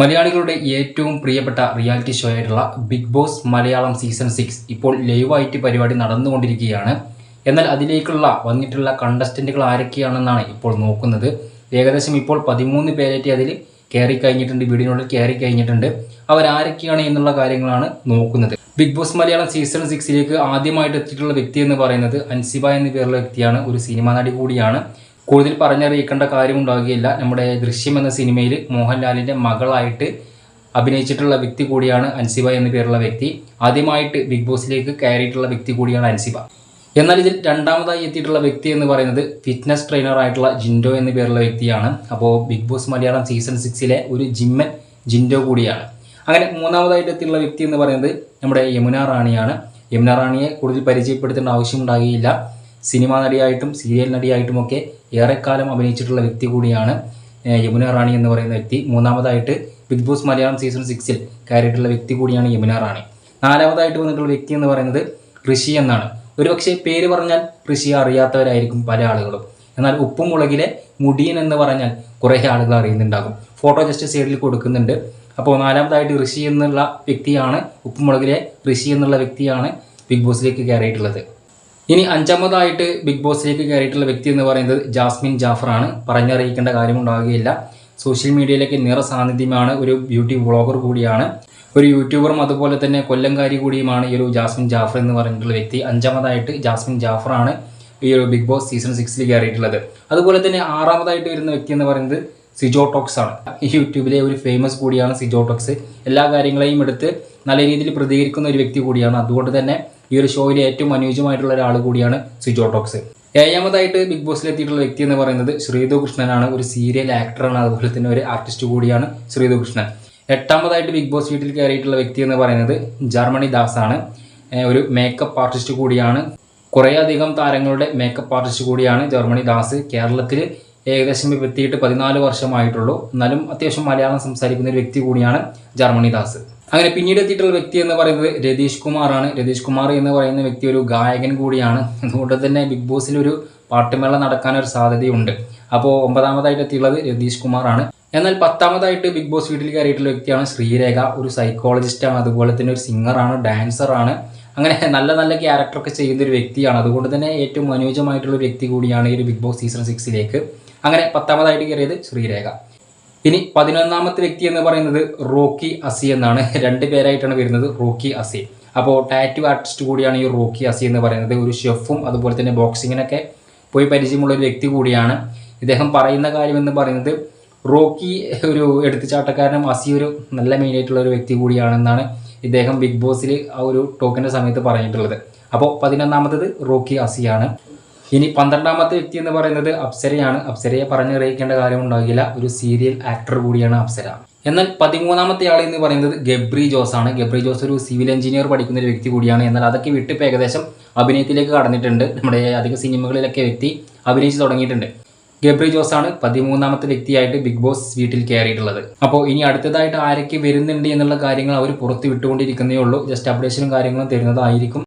മലയാളികളുടെ ഏറ്റവും പ്രിയപ്പെട്ട റിയാലിറ്റി ഷോ ആയിട്ടുള്ള big boss Malayalam season six ഇപ്പോൾ ലൈവായിട്ട് പരിപാടി നടന്നുകൊണ്ടിരിക്കുകയാണ്. എന്നാൽ അതിലേക്കുള്ള വന്നിട്ടുള്ള കണ്ടസ്റ്റന്റുകൾ ആരൊക്കെയാണെന്നാണ് ഇപ്പോൾ നോക്കുന്നത്. ഏകദേശം ഇപ്പോൾ പതിമൂന്ന് പേരേറ്റ് അതിൽ കയറി കഴിഞ്ഞിട്ടുണ്ട് വീടിനുള്ളിൽ കയറി കഴിഞ്ഞിട്ടുണ്ട്. അവരാരൊക്കെയാണ് എന്നുള്ള കാര്യങ്ങളാണ് നോക്കുന്നത്. ബിഗ് ബോസ് മലയാളം സീസൺ സിക്സിലേക്ക് ആദ്യമായിട്ട് എത്തിയിട്ടുള്ള വ്യക്തി എന്ന് പറയുന്നത് അൻസിബ എന്ന പേരുള്ള വ്യക്തിയാണ്. ഒരു സിനിമാ നടി കൂടിയാണ്. കൂടുതൽ പറഞ്ഞറിയിക്കേണ്ട കാര്യമുണ്ടാകുകയില്ല നമ്മുടെ ദൃശ്യം എന്ന സിനിമയിൽ മോഹൻലാലിന്റെ മകളായിട്ട് അഭിനയിച്ചിട്ടുള്ള വ്യക്തി കൂടിയാണ് അൻസിബ എന്ന പേരുള്ള വ്യക്തി. ആദ്യമായിട്ട് ബിഗ് ബോസിലേക്ക് കയറിയിട്ടുള്ള വ്യക്തി കൂടിയാണ് അൻസിബ. എന്നാൽ ഇതിൽ രണ്ടാമതായി എത്തിയിട്ടുള്ള വ്യക്തി എന്ന് പറയുന്നത് ഫിറ്റ്നസ് ട്രെയിനർ ആയിട്ടുള്ള ജിൻഡോ എന്ന പേരുള്ള വ്യക്തിയാണ്. അപ്പോൾ ബിഗ് ബോസ് മലയാളം സീസൺ സിക്സിലെ ഒരു ജിമ്മൻ ജിൻഡോ കൂടിയാണ്. അങ്ങനെ മൂന്നാമതായിട്ട് എത്തിയിട്ടുള്ള വ്യക്തി എന്ന് പറയുന്നത് നമ്മുടെ യമുന റാണിയാണ്. യമുന റാണിയെ കൂടുതൽ പരിചയപ്പെടുത്തേണ്ട ആവശ്യമുണ്ടാകുകയില്ല സിനിമാ നടിയായിട്ടും സീരിയൽ നടിയായിട്ടുമൊക്കെ ഏറെക്കാലം അഭിനയിച്ചിട്ടുള്ള വ്യക്തി കൂടിയാണ് യമുന റാണി എന്ന് പറയുന്ന വ്യക്തി. മൂന്നാമതായിട്ട് ബിഗ് ബോസ് മലയാളം സീസൺ സിക്സിൽ കയറിയിട്ടുള്ള വ്യക്തി കൂടിയാണ് യമുന റാണി. നാലാമതായിട്ട് വന്നിട്ടുള്ള വ്യക്തി എന്ന് പറയുന്നത് ഋഷി എന്നാണ്. ഒരുപക്ഷെ പേര് പറഞ്ഞാൽ ഋഷിയെ അറിയാത്തവരായിരിക്കും പല ആളുകളും. എന്നാൽ ഉപ്പും മുളകിലെ മുടിയൻ എന്ന് പറഞ്ഞാൽ കുറേ ആളുകൾ അറിയുന്നുണ്ടാകും. ഫോട്ടോ ജസ്റ്റ് സൈഡിൽ കൊടുക്കുന്നുണ്ട്. അപ്പോൾ നാലാമതായിട്ട് ഋഷി എന്നുള്ള വ്യക്തിയാണ് ഉപ്പുമുളകിലെ ഋഷി എന്നുള്ള വ്യക്തിയാണ് ബിഗ് ബോസിലേക്ക് കയറിയിട്ടുള്ളത്. ഇനി അഞ്ചാമതായിട്ട് ബിഗ് ബോസിലേക്ക് കയറിയിട്ടുള്ള വ്യക്തി എന്ന് പറയുന്നത് ജാസ്മിൻ ജാഫറാണ്. പറഞ്ഞറിയിക്കേണ്ട കാര്യമുണ്ടാകുകയില്ല സോഷ്യൽ മീഡിയയിലേക്ക് നിറ സാന്നിധ്യമാണ് ഒരു ബ്യൂട്ടി വ്ളോഗർ കൂടിയാണ്. ഒരു യൂട്യൂബറും അതുപോലെ തന്നെ കൊല്ലംകാരി കൂടിയുമാണ് ഈ ഒരു ജാസ്മിൻ ജാഫർ എന്ന് പറഞ്ഞിട്ടുള്ള വ്യക്തി. അഞ്ചാമതായിട്ട് ജാസ്മിൻ ജാഫറാണ് ഈ ഒരു ബിഗ് ബോസ് സീസൺ സിക്സിൽ കയറിയിട്ടുള്ളത്. അതുപോലെ തന്നെ ആറാമതായിട്ട് വരുന്ന വ്യക്തി എന്ന് പറയുന്നത് സിജോടോക്സ് ആണ്. യൂട്യൂബിലെ ഒരു ഫേമസ് കൂടിയാണ് സിജോടോക്സ് എല്ലാ കാര്യങ്ങളെയും എടുത്ത് നല്ല രീതിയിൽ പ്രതികരിക്കുന്ന ഒരു വ്യക്തി കൂടിയാണ്. അതുകൊണ്ട് തന്നെ ഈ ഒരു ഷോയിലെ ഏറ്റവും അനുയോജ്യമായിട്ടുള്ള ഒരാൾ കൂടിയാണ് സിജോടോക്സ് ഏഴാമതായിട്ട് ബിഗ് ബോസിൽ എത്തിയിട്ടുള്ള വ്യക്തി എന്ന് പറയുന്നത് ശ്രീതു കൃഷ്ണനാണ് ഒരു സീരിയൽ ആക്ടറാണ് അതുപോലെ തന്നെ ഒരു ആർട്ടിസ്റ്റ് കൂടിയാണ് ശ്രീതു കൃഷ്ണൻ എട്ടാമതായിട്ട് ബിഗ് ബോസ് വീട്ടിൽ കയറിയിട്ടുള്ള വ്യക്തി എന്ന് പറയുന്നത് ജർമ്മണി ദാസ് ആണ് ഒരു മേക്കപ്പ് ആർട്ടിസ്റ്റ് കൂടിയാണ്. കുറേയധികം താരങ്ങളുടെ മേക്കപ്പ് ആർട്ടിസ്റ്റ് കൂടിയാണ് ജർമ്മണി ദാസ്. കേരളത്തിൽ ഏകദേശം എത്തിയിട്ട് പതിനാല് വർഷമായിട്ടുള്ളൂ. എന്നാലും അത്യാവശ്യം മലയാളം സംസാരിക്കുന്ന ഒരു വ്യക്തി കൂടിയാണ് ജർമ്മണി ദാസ്. അങ്ങനെ പിന്നീട് എത്തിയിട്ടുള്ള വ്യക്തി എന്ന് പറയുന്നത് രതീഷ് കുമാറാണ്. രതീഷ് കുമാർ എന്ന് പറയുന്ന വ്യക്തി ഒരു ഗായകൻ കൂടിയാണ്. അതുകൊണ്ട് തന്നെ ബിഗ് ബോസിൽ ഒരു പാട്ടുമേള നടക്കാനൊരു സാധ്യതയുണ്ട്. അപ്പോൾ ഒമ്പതാമതായിട്ട് എത്തിയുള്ളത് രതീഷ് കുമാറാണ്. എന്നാൽ പത്താമതായിട്ട് ബിഗ് ബോസ് വീട്ടിൽ കയറിയിട്ടുള്ള വ്യക്തിയാണ് ശ്രീരേഖ. ഒരു സൈക്കോളജിസ്റ്റാണ് അതുപോലെ തന്നെ ഒരു സിംഗറാണ് ഡാൻസറാണ് അങ്ങനെ നല്ല നല്ല ക്യാരക്ടറൊക്കെ ചെയ്യുന്ന ഒരു വ്യക്തിയാണ്. അതുകൊണ്ട് തന്നെ ഏറ്റവും അനുയോജ്യമായിട്ടുള്ള വ്യക്തി കൂടിയാണ് ഈ ഒരു ബിഗ് ബോസ് സീസൺ സിക്സിലേക്ക് അങ്ങനെ പത്താമതായിട്ട് കയറിയത് ശ്രീരേഖ. ഇനി പതിനൊന്നാമത്തെ വ്യക്തി എന്ന് പറയുന്നത് റോക്കി അസി എന്നാണ്. രണ്ട് പേരായിട്ടാണ് വരുന്നത് റോക്കി അസി. അപ്പോൾ ടാറ്റു ആർട്ടിസ്റ്റ് കൂടിയാണ് ഈ റോക്കി അസി എന്ന് പറയുന്നത്. ഒരു ഷെഫും അതുപോലെ തന്നെ ബോക്സിങ്ങിനൊക്കെ പോയി പരിചയമുള്ള ഒരു വ്യക്തി കൂടിയാണ്. ഇദ്ദേഹം പറയുന്ന കാര്യം എന്ന് പറയുന്നത് റോക്കി ഒരു എടുത്തുചാട്ടക്കാരനും അസി ഒരു നല്ല മെയിനായിട്ടുള്ള ഒരു വ്യക്തി കൂടിയാണെന്നാണ് ഇദ്ദേഹം ബിഗ് ബോസിൽ ആ ഒരു ടോക്കിന്റെ സമയത്ത് പറഞ്ഞിട്ടുള്ളത്. അപ്പോൾ പതിനൊന്നാമത്തത് റോക്കി അസിയാണ്. ഇനി പന്ത്രണ്ടാമത്തെ വ്യക്തി എന്ന് പറയുന്നത് അപ്സരയാണ്. അപ്സരയെ പറഞ്ഞു പറഞ്ഞറിയിക്കേണ്ട കാര്യമുണ്ടാകില്ല ഒരു സീരിയൽ ആക്ടർ കൂടിയാണ് അപ്സര. എന്നാൽ പതിമൂന്നാമത്തെ ആൾ എന്ന് പറയുന്നത് ഗബ്രി ജോസ് ആണ്. ഗബ്രി ജോസ് ഒരു സിവിൽ എഞ്ചിനീയർ പഠിക്കുന്ന ഒരു വ്യക്തി കൂടിയാണ്. എന്നാൽ അതൊക്കെ വിട്ടിപ്പോൾ ഏകദേശം അഭിനയത്തിലേക്ക് കടന്നിട്ടുണ്ട്. നമ്മുടെ അധിക സിനിമകളിലൊക്കെ വ്യക്തി അഭിനയിച്ച് തുടങ്ങിയിട്ടുണ്ട്. ഗബ്രി ജോസ് ആണ് പതിമൂന്നാമത്തെ വ്യക്തിയായിട്ട് ബിഗ് ബോസ് വീട്ടിൽ കയറിയിട്ടുള്ളത്. അപ്പോൾ ഇനി അടുത്തതായിട്ട് ആരൊക്കെ വരുന്നുണ്ട് എന്നുള്ള കാര്യങ്ങൾ അവർ പുറത്ത് വിട്ടുകൊണ്ടിരിക്കുന്നേ ഉള്ളൂ. ജസ്റ്റ് അപ്ഡേഷനും കാര്യങ്ങളും തരുന്നതായിരിക്കും.